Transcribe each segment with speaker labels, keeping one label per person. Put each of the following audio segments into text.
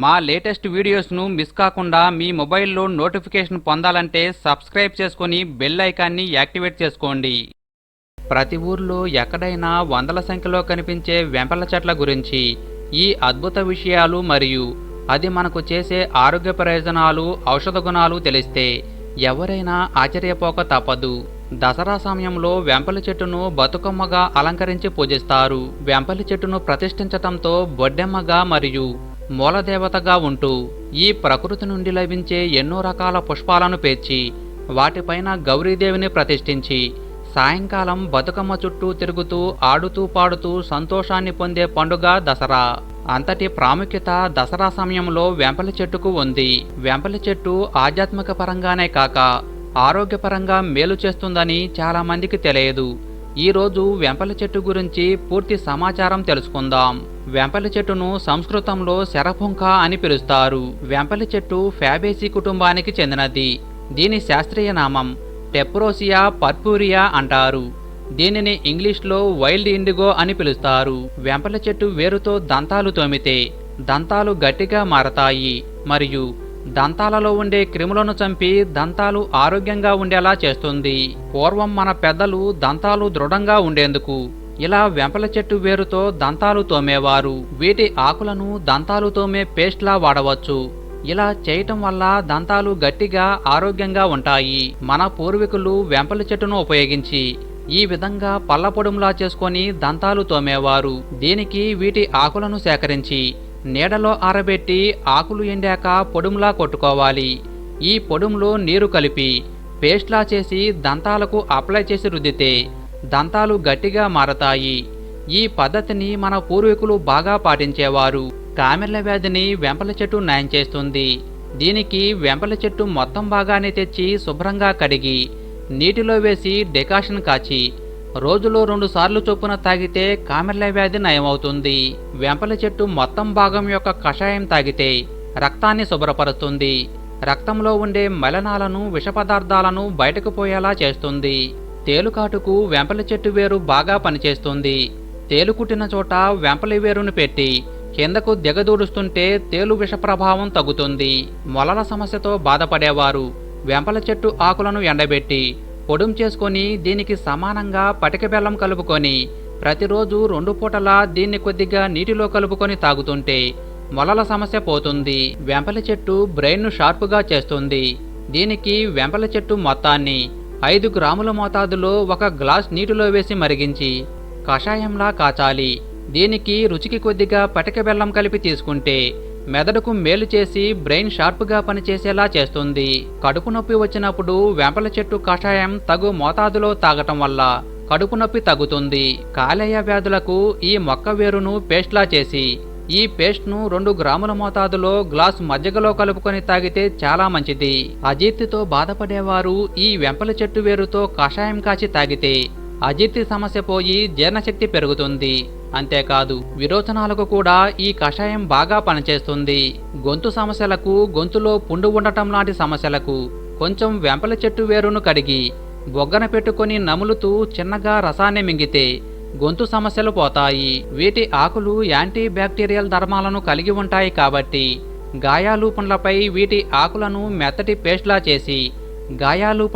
Speaker 1: మా latest వీడియోస్ను miss కాకుండా మీ మొబైల్లో నోటిఫికేషన్ పొందాలంటే సబ్స్క్రైబ్ చేసుకొని బెల్ ఐకాన్ని యాక్టివేట్ చేసుకోండి. ప్రతి ఊర్లో ఎక్కడైనా వందల సంఖ్యలో కనిపించే వెంపల చెట్ల గురించి ఈ అద్భుత విషయాలు మరియు అది మనకు చేసే ఆరోగ్య ప్రయోజనాలు ఔషధ గుణాలు తెలిస్తే ఎవరైనా ఆశ్చర్యపోక తప్పదు. దసరా సమయంలో వెంపలి చెట్టును బతుకమ్మగా అలంకరించి పూజిస్తారు. వెంపలి చెట్టును ప్రతిష్ఠించటంతో బొడ్డెమ్మగా మరియు మూలదేవతగా ఉంటూ ఈ ప్రకృతి నుండి లభించే ఎన్నో రకాల పుష్పాలను పేర్చి వాటిపైన గౌరీదేవిని ప్రతిష్ఠించి సాయంకాలం బతుకమ్మ చుట్టూ తిరుగుతూ ఆడుతూ పాడుతూ సంతోషాన్ని పొందే పండుగ దసరా. అంతటి ప్రాముఖ్యత దసరా సమయంలో వెంపలి చెట్టుకు ఉంది. వెంపలి చెట్టు ఆధ్యాత్మిక పరంగానే కాక ఆరోగ్యపరంగా మేలు చేస్తుందని చాలా మందికి తెలియదు. ఈ రోజు వెంపలి చెట్టు గురించి పూర్తి సమాచారం తెలుసుకుందాం. వెంపలి చెట్టును సంస్కృతంలో శరపుంక అని పిలుస్తారు. వెంపలి చెట్టు ఫ్యాబేసి కుటుంబానికి చెందినది. దీని శాస్త్రీయ నామం టెప్రోసియా పర్పూరియా అంటారు. దీనిని ఇంగ్లీష్లో వైల్డ్ ఇండిగో అని పిలుస్తారు. వెంపల చెట్టు వేరుతో దంతాలు తోమితే దంతాలు గట్టిగా మారతాయి. మరియు దంతాలలో ఉండే క్రిములను చంపి దంతాలు ఆరోగ్యంగా ఉండేలా చేస్తుంది. పూర్వం మన పెద్దలు దంతాలు దృఢంగా ఉండేందుకు ఇలా వెంపల చెట్టు వేరుతో దంతాలు తోమేవారు. వీటి ఆకులను దంతాలు తోమే పేస్ట్లా వాడవచ్చు. ఇలా చేయటం వల్ల దంతాలు గట్టిగా ఆరోగ్యంగా ఉంటాయి. మన పూర్వీకులు వెంపల చెట్టును ఉపయోగించి ఈ విధంగా పళ్ళపొడుములా చేసుకొని దంతాలు తోమేవారు. దీనికి వీటి ఆకులను సేకరించి నీడలో ఆరబెట్టి ఆకులు ఎండాక పొడుములా కొట్టుకోవాలి. ఈ పొడుములో నీరు కలిపి పేస్ట్లా చేసి దంతాలకు అప్లై చేసి రుద్దితే దంతాలు గట్టిగా మారతాయి. ఈ పద్ధతిని మన పూర్వీకులు బాగా పాటించేవారు. కామెర్ల వ్యాధిని వెంపల చెట్టు నయం చేస్తుంది. దీనికి వెంపల చెట్టు మొత్తం భాగాన్ని తెచ్చి శుభ్రంగా కడిగి నీటిలో వేసి డెకాషన్ కాచి రోజులో రెండు సార్లు చొప్పున తాగితే కామెర్ల వ్యాధి నయమవుతుంది. వెంపల చెట్టు మొత్తం భాగం యొక్క కషాయం తాగితే రక్తాన్ని శుభ్రపరుస్తుంది. రక్తంలో ఉండే మలనాలను విష పదార్థాలను బయటకు పోయేలా చేస్తుంది. తేలుకాటుకు వెంపల చెట్టు వేరు బాగా పనిచేస్తుంది. తేలు కుట్టిన చోట వెంపలి వేరును పెట్టి కిందకు దిగదూడుస్తుంటే తేలు విష ప్రభావం తగ్గుతుంది. మొలల సమస్యతో బాధపడేవారు. వెంపల చెట్టు ఆకులను ఎండబెట్టి పొడుం చేసుకొని దీనికి సమానంగా పటిక బెల్లం కలుపుకొని ప్రతిరోజు రెండు పూటలా దీన్ని కొద్దిగా నీటిలో కలుపుకొని తాగుతుంటే మొలల సమస్య పోతుంది. వెంపల చెట్టు బ్రెయిన్ను షార్పుగా చేస్తుంది. దీనికి వెంపల చెట్టు మొత్తాన్ని ఐదు గ్రాముల మోతాదులో ఒక గ్లాస్ నీటిలో వేసి మరిగించి కషాయంలా కాచాలి. దీనికి రుచికి కొద్దిగా పటిక బెల్లం కలిపి తీసుకుంటే మెదడుకు మేలు చేసి బ్రెయిన్ షార్ప్గా పనిచేసేలా చేస్తుంది. కడుపు నొప్పి వచ్చినప్పుడు వేపల చెట్టు కషాయం తగు మోతాదులో తాగటం వల్ల కడుపు నొప్పి తగ్గుతుంది. కాలేయ వ్యాధులకు ఈ మొక్క వేరును పేస్ట్లా చేసి ఈ పేస్ట్ను రెండు గ్రాముల మోతాదులో గ్లాస్ మజ్జిగలో కలుపుకొని తాగితే చాలా మంచిది. అజీర్తితో బాధపడేవారు ఈ వెంపల చెట్టు వేరుతో కషాయం కాచి తాగితే అజీర్తి సమస్య పోయి జీర్ణశక్తి పెరుగుతుంది. అంతేకాదు విరోచనాలకు కూడా ఈ కషాయం బాగా పనిచేస్తుంది. గొంతు సమస్యలకు గొంతులో పుండు ఉండటం లాంటి సమస్యలకు కొంచెం వెంపల చెట్టు వేరును కడిగి బొగ్గన పెట్టుకొని నములుతూ చిన్నగా రసాన్ని మింగితే గొంతు సమస్యలు పోతాయి. వీటి ఆకులు యాంటీ బ్యాక్టీరియల్ ధర్మాలను కలిగి ఉంటాయి కాబట్టి గాయాలు వీటి ఆకులను మెత్తటి పేస్ట్లా చేసి గాయాలు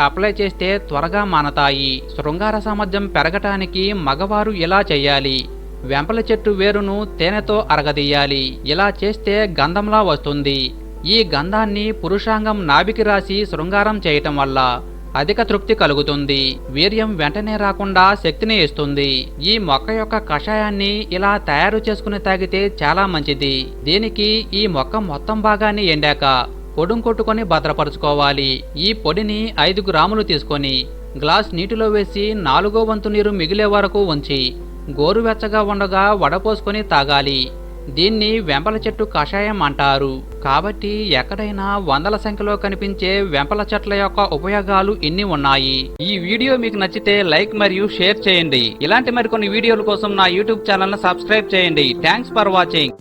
Speaker 1: అప్లై చేస్తే త్వరగా మానతాయి. శృంగార సామర్థ్యం పెరగటానికి మగవారు ఇలా చేయాలి. వెంపల చెట్టు వేరును తేనెతో అరగదీయాలి. ఇలా చేస్తే గంధంలా వస్తుంది. ఈ గంధాన్ని పురుషాంగం నాభికి రాసి శృంగారం చేయటం వల్ల అధిక తృప్తి కలుగుతుంది. వీర్యం వెంటనే రాకుండా శక్తిని ఇస్తుంది. ఈ మొక్క యొక్క కషాయాన్ని ఇలా తయారు చేసుకుని తాగితే చాలా మంచిది. దీనికి ఈ మొక్క మొత్తం భాగాన్ని ఎండాక పొడుం కొట్టుకొని భద్రపరచుకోవాలి. ఈ పొడిని ఐదు గ్రాములు తీసుకొని గ్లాస్ నీటిలో వేసి నాలుగో వంతు నీరు మిగిలే వరకు ఉంచి గోరువెచ్చగా ఉండగా వడపోసుకొని తాగాలి. దీన్ని వెంపల చెట్టు కషాయం అంటారు. కాబట్టి ఎక్కడైనా వందల సంఖ్యలో కనిపించే వెంపల చెట్ల యొక్క ఉపయోగాలు ఇన్ని ఉన్నాయి. ఈ వీడియో మీకు నచ్చితే లైక్ మరియు షేర్ చేయండి. ఇలాంటి మరికొన్ని వీడియోల కోసం నా యూట్యూబ్ ఛానల్ సబ్స్క్రైబ్ చేయండి. Thanks for watching.